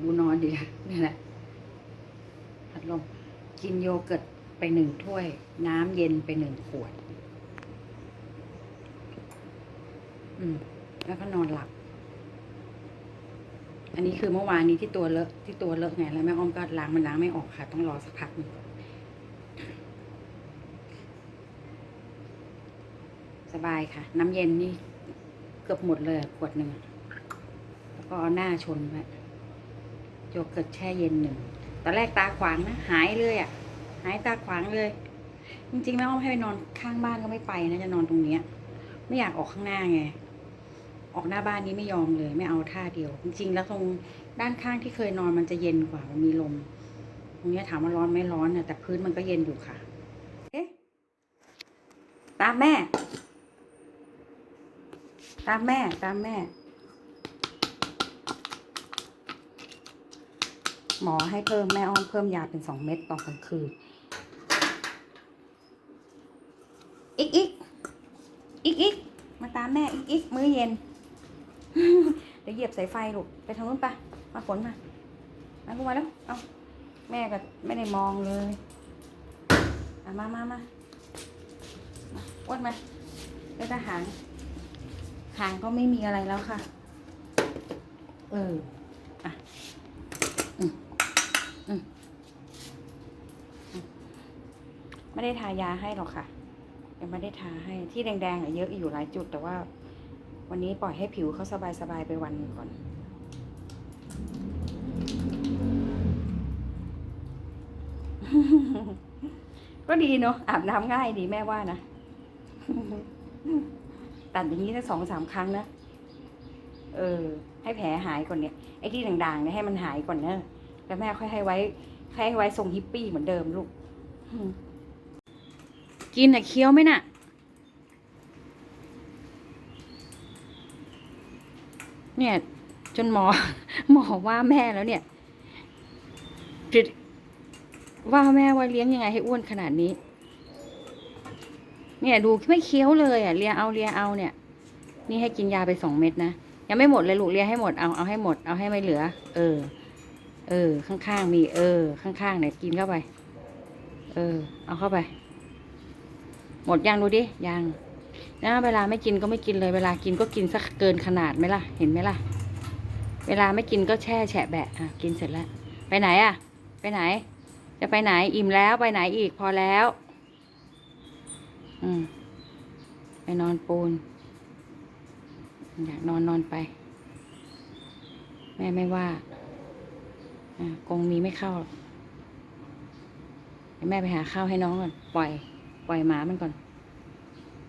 บูนอนดีค่ะนี่แหละพัดลมกินโยเกิร์ตไปหนึ่งถ้วย น้ำเย็นไปหนึ่งขวด อืม แล้วก็นอนหลับ อันนี้คือเมื่อวานนี้ที่ตัวเลอะที่ตัวเลอะไงแล้วแม่อ้อมก็ล้างมันล้างไม่ออกค่ะ ต้องรอสักพักหนึ่งสบายค่ะ น้ำเย็นนี่เกือบหมดเลยขวดหนึ่งแล้วก็เอาหน้าชนไว้ โยเกิร์ตแช่เย็นหนึ่งตอนแรกตาขวางนะหายเลยอะ หายตาขวางเลย จริงๆแม่อ้อมให้ไปนอนข้างบ้านก็ไม่ไปนะจะนอนตรงเนี้ย ไม่อยากออกข้างหน้าไง ออกหน้าบ้านนี้ไม่ยอมเลย ไม่เอาท่าเดียว จริง ๆ แล้วตรงด้านข้างที่เคยนอนมันจะเย็นกว่ามันมีลม ตรงเนี้ยถามว่าร้อนไหม่ร้อนนะแต่พื้นมันก็เย็นอยู่ค่ะ เอ๊ะตามแม่ ตามแม่ตามแม่ หมอให้เพิ่มแม่อ้อมเพิ่มยาเป็นสองเม็ดต่อกลางคืน อีกอีกอีกอีกมาตามแม่อีกอีกมื้อเย็น เดี๋ยวเหยียบสายไฟลูกไปทางนู้นปะมาฝนมามาลูกมาแล้วเอาแม่ก็ไม่ได้มองเลยอะมามามามาอ้วนมาเดี๋ยวทหารหางก็ไม่มีอะไรแล้วค่ะ เออ อะ อืมอืมอืม ไม่ได้ทายาให้หรอกค่ะ ยังไม่ได้ทาให้ที่แดงๆอะเยอะอยู่หลายจุด แต่ว่า วันนี้ปล่อยให้ผิวเขาสบายๆไปวันก่อนก็ดีเนาะอาบน้ำง่ายดีแม่ว่านะตัดอย่างนี้สักสองสามครั้งนะ เออ ให้แผลหายก่อนเนี่ยไอ้ที่ด่างๆเนี่ยให้มันหายก่อนเนอะ แล้วแม่ค่อยให้ไว้ให้ไว้ทรงฮิปปี้เหมือนเดิมลูกกินอะเคี้ยวไหมน่ะเนี่ย จนหมอ หมอว่าแม่แล้วเนี่ยจุดว่าแม่ว่าเลี้ยงยังไงให้อ้วนขนาดนี้ เนี่ยดูไม่เคี้ยวเลยอะเลียเอาเลียเอาเนี่ย นี่ให้กินยาไปสองเม็ดนะยังไม่หมดเลยลูกเลียให้หมดเอาเอาให้หมดเอาให้ไม่เหลือ เออ เออ ข้างๆมี เออ ข้างๆเนี่ยกินเข้าไป เออ เอาเข้าไป หมดยังดูดิยังนะเวลาไม่กินก็ไม่กินเลย เวลากินก็กินสักเกินขนาดไหมล่ะ เห็นไหมล่ะ เวลาไม่กินก็แช่แฉะแบะ อะ กินเสร็จแล้ว ไปไหนอะ ไปไหน จะไปไหน อิ่มแล้วไปไหนอีกพอแล้ว อืม ไปนอนปูน อยากนอนนอนไป แม่ไม่ว่าอ่า กองนี้ไม่เข้าแม่ไปหาข้าวให้น้องก่อน ปล่อย ปล่อยหมามันก่อน